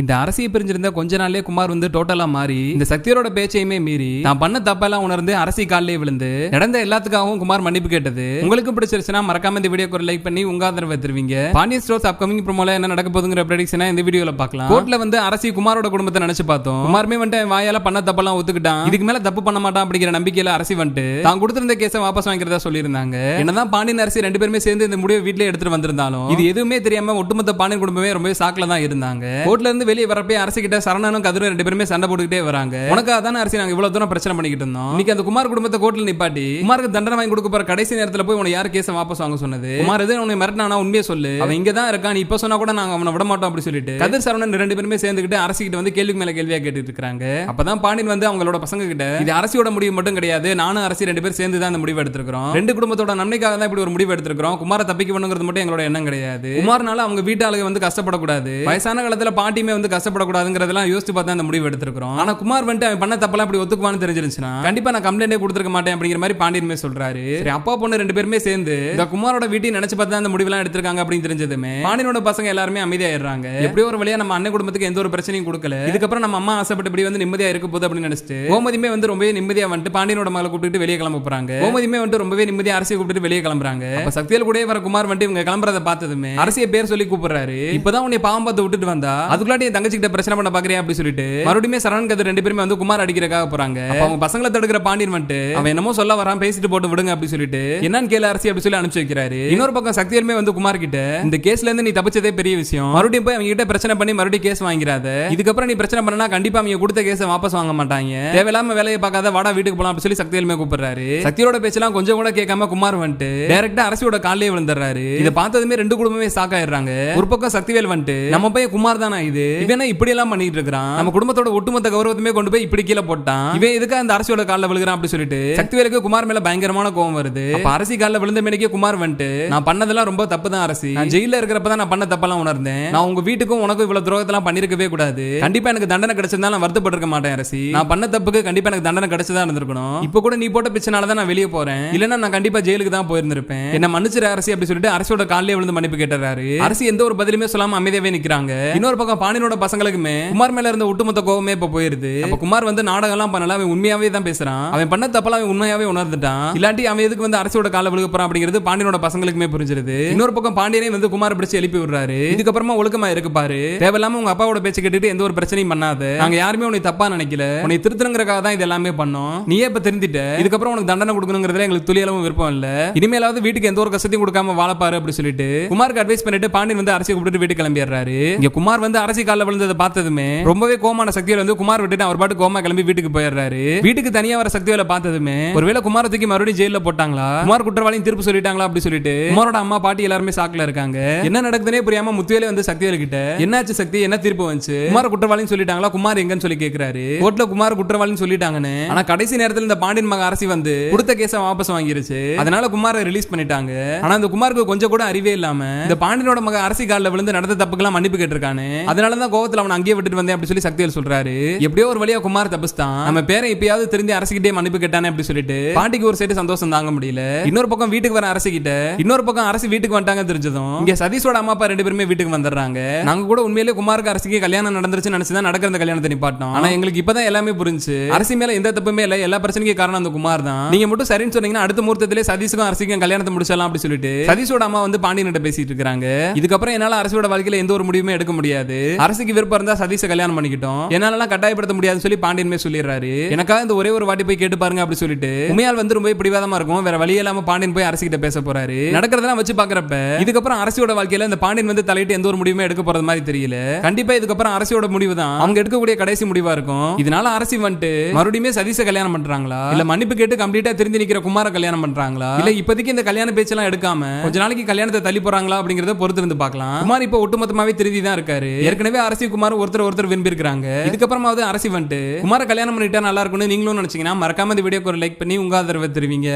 இந்த அரசியை பிரிஞ்சிருந்த கொஞ்ச நாள்லயே குமார் வந்து டோட்டலா மாறி இந்த சக்தியரோட பேச்சையுமே மீறி நான் பண்ண தப்பெல்லாம் உணர்ந்து அரசி காலிலே விழுந்து நடந்த எல்லாத்துக்காகவும் குமார் மன்னிப்பு கேட்டது. உங்களுக்கு பிடிச்சிருச்சுன்னா மறக்காம இந்த வீடியோக்கு ஒரு லைக் பண்ணி உங்க ஆதரவை தருவீங்க. பாண்டிய ஸ்டோர்ஸ் அப்கமிங் ப்ரோமோல என்ன நடக்க போதுங்கிற ப்ரெடிக்ஷனா இந்த வீடியோல பார்க்கலாம். கோர்ட்ல வந்து அரசி குமாரோட குடும்பத்தை நினைச்சு பார்த்தோம். குமாருமே வந்துட்டு வாயால பண்ண தப்பெல்லாம் ஒத்துக்கிட்டான். இதுக்கு மேல தப்பு பண்ண மாட்டான் அப்படிங்கிற நம்பிக்கையில அரசி வந்துட்டு தான் கொடுத்திருந்த கேஸை வாபஸ் வாங்கிறதா சொல்லியிருந்தாங்க. என்னதான் பாண்டியன் அரசி ரெண்டு பேருமே சேர்ந்து இந்த முடிவை வீட்டுல எடுத்துட்டு வந்திருந்தாலும் இது எதுவுமே தெரியாம ஒட்டுமொத்த பாண்டியன் குடும்பமே ரொம்ப சாக்கில தான் இருந்தாங்க. கோர்ட்ல இருந்து வெளியே வரப்பே அரசு கிட்ட சரணனும் கதிரும் ரெண்டு பேருமே சண்டை போட்டுக்கிட்டே வராங்க. உனக்காக தானே அரசி நாங்க இவ்வளவு தூரம் பிரச்சனை பண்ணிக்கிட்டு இருந்தோம். இன்னைக்கு அந்த குமார் குடும்பத்தை கோர்ட்ல நிப்பாட்டி குமாருக்கு தண்டனை வாங்கி கொடுக்க போற கடைசி நேரத்துல போய் உன யார் கேச வாபஸ் வாங்க சொன்னது? குமார் எது உன்னை மிரட்டினா உண்மையை சொல்லு. அவன் இங்க தான் இருக்கான் இப்ப சொன்னா கூட நாங்க அவனை விட மாட்டோம் அப்படி சொல்லிட்டு. கதிர் சரவணன் ரெண்டு பேருமே சேர்ந்துக்கிட்டு அரசு கிட்ட வந்து கேள்விக்கு மேல கேள்வியா கேட்டுட்டு இருக்காங்க அப்பதான் பாண்டியன் வந்து அவங்களோட பசங்க கிட்ட இது அரசியோட முடிவு மட்டும் கிடையாது. நானும் அரசி ரெண்டு பேரும் சேர்ந்து தான் இந்த முடிவு எடுத்திருக்கிறோம். ரெண்டு குடும்பத்தோட நன்மைக்காக தான் இப்படி ஒரு முடிவு எடுத்திருக்கிறோம். குமார தப்பிக்க பண்ணுங்கிறது மட்டும் எங்களோட எண்ணம் கிடையாது. குமார்னால அவங்க வீட்டாளுக வந்து கஷ்டப்படக்கூடாது. வயசான காலத்துல பாட்டியுமே வந்து கஷ்டப்படக்கூடாதுங்கிறதெல்லாம் யோசிச்சு பார்த்தா அந்த முடிவு எடுத்திருக்கிறோம். ஆனா குமார் வந்துட்டு அவன் பண்ண தப்பெல்லாம் இப்படி ஒத்துக்குவான்னு தெரிஞ்சிருச்சுன்னா கண்டிப்பா நான் கம்ப்ளைண்டே கொடுத்துருக்க மாட்டேன் அப்படிங்கிற மாதிரி பாண்டியன்மே சொல்றாரு. சரி அப்பா பொண்ணு ரெண்டு பேருமே சேர்ந்து இந்த குமாரோட வீட்டையும் நினைச்சு பார்த்தா அந்த முடிவெல்லாம் எடுத்திருக்காங்க அப்படின்னு தெரிஞ்சதுமே பாண்டியனோட பசங்க எல்லாருமே அமைதியாயிடுறாங்க. எப்படியோ ஒரு வழியா நம்ம அண்ணன் குடும்பத்துக்கு எந்த ஒரு பிரச்சனையும் கொடுக்கல. இதுக்கப்புறம் நம்ம அம்மா ஆசைப்பட்டு இப்படி வந்து நிம்மதியா இருக்க போகுது அப்படின்னு நினைச்சிட்டு கோமதியுமே வந்து ரொம்பவே நிம்மதியா வந்துட்டு பாண்டியனோட மகளை கூப்பிட்டு வெளியே கிளம்ப போறாங்க. கோமதியுமே வந்துட்டு ரொம்பவே நிம்மதியா அரசியை கூப்பிட்டு வெளியே கிளம்புறாங்க. அப்ப சக்தியில் கூட வர குமார் வந்துட்டு இவங்க கிளம்புறத பார்த்ததுமே அரசியை பேர் சொல்லி கூப்பிடுறாரு. இப்பதான் உன்னை பாவம் பார்த்து விட்டுட்டு வந்தா அதுக்குள்ளாட்டி என் தங்கச்சி கிட்ட பிரச்சனை பண்ண பாக்குறேன் அப்படி சொல்லிட்டு? மறுபடியும் சரண் கதிர் ரெண்டு பேருமே வந்து குமார் அடிக்கிறக்காக போறாங்க. அவங்க பசங்களை தடுக்கிற பாண்டியன் வந்துட்டு அவன் என்னமோ சொல்ல வரான் பேசிட்டு போட்டு விடுங்க அப்படி சொல்லிட்டு என்னன்னு கேள அரசி அப்படி சொல்லி அனுப்பிச்சு வைக்கிறாரு. இன்னொரு பக்கம் சக்தியருமே வந்து குமார் கிட்ட இந்த கேஸ்ல இருந்து நீ தப்பிச்சதே பெரிய விஷயம். மறுபடியும் போய் அவங்க கிட்ட பிரச்சனை பண்ணி மறுபடியும் கேஸ் வாங்கிறாத இதுக்கப்புறம் நீ பிரச்சனை பண்ணா கண்டிப்பா அவங்க கொடுத்த கேஸை வாபஸ் வாங்க மாட்டாங்க. தேவையில்லாம வேலையை பார்க்காத வாடா வீட்டுக்கு போலாம் அப்படி சொல்லி சக்தியலுமே கூப்பிடுறாரு. சக்தியோட பேச்செல்லாம் கொஞ்சம் கூட கேட்காம குமார் வந்துட்டு டேரக்டா அரசியோட காலையே விழுந்துறாரு இதை பார்த்ததுமே ரெண்டு குடும்பமே சாக்காயிடுறாங்க ஒரு பக்கம் சக்திவேல் வந்துட்டு நம்ம பையன் குமார் தானா இது? இவன் இப்படி எல்லாம் பண்ணிட்டு இருக்கிறான். நம்ம குடும்பத்தோட ஒட்டுமொத்த கௌரவத்தையுமே கொண்டு போய் இப்படி கீழே போட்டான். இவன் எதுக்கு அந்த அரசியோட காலில் விழுகிறான் அப்படி சொல்லிட்டு சக்திவேலுக்கு குமார் மேல பயங்கரமான கோவம் வருது. அரசி காலில் விழுந்த மேனிக்கே குமார் வந்துட்டு நான் பண்ணதெல்லாம் ரொம்ப தப்பு தான் அரசி. நான் ஜெயில இருக்கிறப்ப தான் நான் பண்ண தப்பெல்லாம் உணர்ந்தேன். நான் உங்க வீட்டுக்கும் உனக்கும் இவ்வளவு துரோகத்தெல்லாம் பண்ணிருக்கவே கூடாது. கண்டிப்பா எனக்கு தண்டனை கிடைச்சிருந்தா நான் வருத்தப்பட்டிருக்க மாட்டேன் அரசி. நான் பண்ண தப்புக்கு கண்டிப்பா எனக்கு தண்டனை கிடைச்சதா இருந்திருக்கணும். இப்போ கூட நீ போட்ட பிரச்சனால தான் நான் வெளியே போறேன். இல்லைன்னா நான் கண்டிப்பா ஜெயிலுக்கு தான் போயிருந்திருப்பேன். என்ன மன்னிச்சிரு அரசி அப்படி சொல்லிட்டு அரசியோட காலிலே விழுந்து மன்னிப்பு கேட்டுறாரு. அரசி எந்த ஒரு பதிலுமே சொல்லாம அமைதியாவே நிக்கிறாங்க. இன்னொரு பக்கம் பாண்டியனோட பசங்களுக்குமே குமார் மேல இருந்த ஒட்டுமொத்த கோவமே இப்ப போயிருது. அப்ப குமார் வந்து நாடகம் எல்லாம் பண்ணல அவன் உண்மையாவே தான் பேசுறான். அவன் பண்ண தப்பெல்லாம் அவன் உண்மையாவே உணர்ந்துட்டான். இல்லாட்டி அவன் எதுக்கு வந்து அரசோட கால விழுக போறான் அப்படிங்கிறது பாண்டியனோட பசங்களுக்குமே புரிஞ்சிருது. இன்னொரு பக்கம் பாண்டியனே வந்து குமார் பிடிச்சு எழுப்பி விடுறாரு. இதுக்கப்புறமா ஒழுக்கமா இருக்கு பாரு. தேவையில்லாம உங்க அப்பாவோட பேச்சு கேட்டுட்டு எந்த ஒரு பிரச்சனையும் பண்ணாத. நாங்க யாருமே உன்னை தப்பா நினைக்கல. உன்னை திருத்தணுங்கிறக்காக தான் இது எல்லாமே பண்ணோம். நீயே இப்ப தெரிஞ்சிட்ட இதுக்கப்புறம் உனக்கு தண்டனை கொடுக்கணுங்கிறதுல எங்களுக்கு துளியளவும் விருப்பம் இல்ல. இனிமேலாவது வீட்டுக்கு எந்த ஒரு கஷ்டத்தையும் கொடுக்காம வாழப்பாரு அப்படின்னு சொல்லிட்டு குமாருக்கு அட்வைஸ் பண்ணிட்டு பாண்டியன் வந்து அரசியை கூப்பிட்டு வீட்டுக்கு கிளம்பிடுறாரு. இங்க குமார் வந்து அரசி காலில் விழுந்ததை பார்த்ததுமே ரொம்பவே கோமான சக்தியில வந்து குமார் விட்டுட்டு அவர் பாட்டு கோமா கிளம்பி வீட்டுக்கு போயிடுறாரு. வீட்டுக்கு தனியா வர சக்தியில பார்த்ததுமே ஒருவேளை குமார தூக்கி மறுபடியும் ஜெயில போட்டாங்களா? குமார் குற்றவாளியும் தீர்ப்பு சொல்லிட்டாங்களா அப்படி சொல்லிட்டு குமாரோட அம்மா பாட்டி எல்லாருமே சாக்குல இருக்காங்க. என்ன நடக்குதுன்னே புரியாம முத்துவேலே வந்து சக்திவேல கிட்ட என்னாச்சு சக்தி? என்ன தீர்ப்பு வந்துச்சு? குமார் குற்றவாளின்னு சொல்லிட்டாங்களா? குமார் எங்கன்னு சொல்லி கேக்குறாரு. கோர்ட்ல குமார் குற்றவாளின்னு சொல்லிட்டாங்கன்னு. ஆனா கடைசி நேரத்துல இந்த பாண்டியன் மக அரசி வந்து கொடுத்த கேஸ வாபஸ் வாங்கிருச்சு. அதனால குமாரை ரிலீஸ் பண்ணிட்டாங்க. ஆனா அந்த குமாருக்கு கொஞ்சம் கூட அறிவே இல்லாம இந்த பாண்டியனோட மக அரசி காலில் விழுந்து நடந்த தப்புக்கெல்லாம் மன்னிப்பு கேட்டிருக்கானு. அதனால தான் கோவத்துல அவன் அங்கேயே விட்டுட்டு வந்தேன் அப்படி சொல்லி சக்திவேல் சொல்றாரு. எப்படியோ ஒரு வழியா குமார் தபஸ்தான் நம்ம பேரை எப்பயாவது திருந்தி அரசிக்கிட்டே மன்னிப்பு கேட்டானே அப்படி சொல்லிட்டு பாண்டிக்கு ஒரு சைடு சந்தோஷம் தாங்க முடியல. இன்னொரு பக்கம் வீட்டுக்கு வர அரசு கிட்ட இன்னொரு பக்கம் அரசு வீட்டுக்கு வந்துட்டாங்க தெரிஞ்சதும் இங்க சதீஷோட அம்மா அப்பா ரெண்டு பேருமே வீட்டுக்கு வந்துடுறாங்க. நாங்க கூட உண்மையிலேயே குமாருக்கு அரசுக்கு கல்யாணம் நடந்துருச்சு நினைச்சுதான் நடக்கிற அந்த கல்யாணத்தை நிப்பாட்டோம் ஆனா எங்களுக்கு இப்பதான் எல்லாமே புரிஞ்சு அரசு மேல எந்த தப்புமே இல்ல எல்லா பிரச்சனைக்கும் காரணம் அந்த குமார் தான். நீங்க மட்டும் சரின்னு சொன்னீங்கன்னா அடுத்த முகூர்த்தத்திலே சதீஷுக்கும் அரசுக்கும் கல்யாணத்தை முடிச்சிடலாம் அப்படி சொல்லிட்டு சதீஷோட அம்மா வந்து பாண்டியன்கிட்ட பேசிட்டு இருக்காங்க இதுக்கப்புறம் என்னால அரசோட வாழ்க்கையில எந்த ஒரு முடிவுமே எடுக்க முடியாது. அரசுக்கு விருப்பம் இருந்தா சதீஷை கல்யாணம் பண்ணிக்கிட்டோம். என்னால கட்டாயப்படுத்த முடியாதுன்னு சொல்லி பாண்டியன் மே சொல்லிடுறாரு. எனக்காக இந்த ஒரே ஒரு வாட்டி போய் கேட்டு பாருங்க அப்படி சொல்லிட்டு. உண்மையால் வந்து ரொம்ப பிடிவாதமா இருக்கும். வேற வழி இல்லாம பாண்டியன் போய் அரசு கிட்ட பேச போறாரு. நடக்கிறதெல்லாம் வச்சு பாக்குறப்ப இதுக்கப்புறம் அரசியோட வாழ்க்கையில இந்த பாண்டியன் வந்து தலையிட்டு எந்த ஒரு முடிவுமே எடுக்க போறது மாதிரி தெரியல. கண்டிப்பா இதுக்கப்புறம் அரசியோட முடிவு தான். அவங்க எடுக்கக்கூடிய கடைசி முடிவா இருக்கும். இதனால அரசி வந்துட்டு மறுபடியுமே சதீஷை கல்யாணம் பண்றாங்களா? இல்ல மன்னிப்பு கேட்டு கம்ப்ளீட்டா திருந்தி நிக்கிற குமார கல்யாணம் பண்றாங்களா? இல்ல இப்போதைக்கு இந்த கல்யாண பேச்செல்லாம் எடுக்காம கொஞ்ச நாளைக்கு கல்யாணத்தை தள்ளி போறாங்களா அப்படிங்கறத பொறுத்து இருந்து பார்க்கலாம். குமார் இப்போ ஒட்டுமொத்தமாவே திருந்தி தான் இருக்காரு. ஏற்கனவே அரசி குமார் ஒருத்தர் ஒருத்தர் விரும்பி இருக்காங்க இதுக்கப்புறமாவது அரசி வந்துட்டு குமார கல்யாணம் பண்ணிட்டா நல்லா இருக்கும்னு நீங்களும் நினைச்சீங்கன்னா மறக்காம இந்த வீடியோக்கு ஒரு லைக் பண்ணி உங்க ஆதரவை தருவீங்க.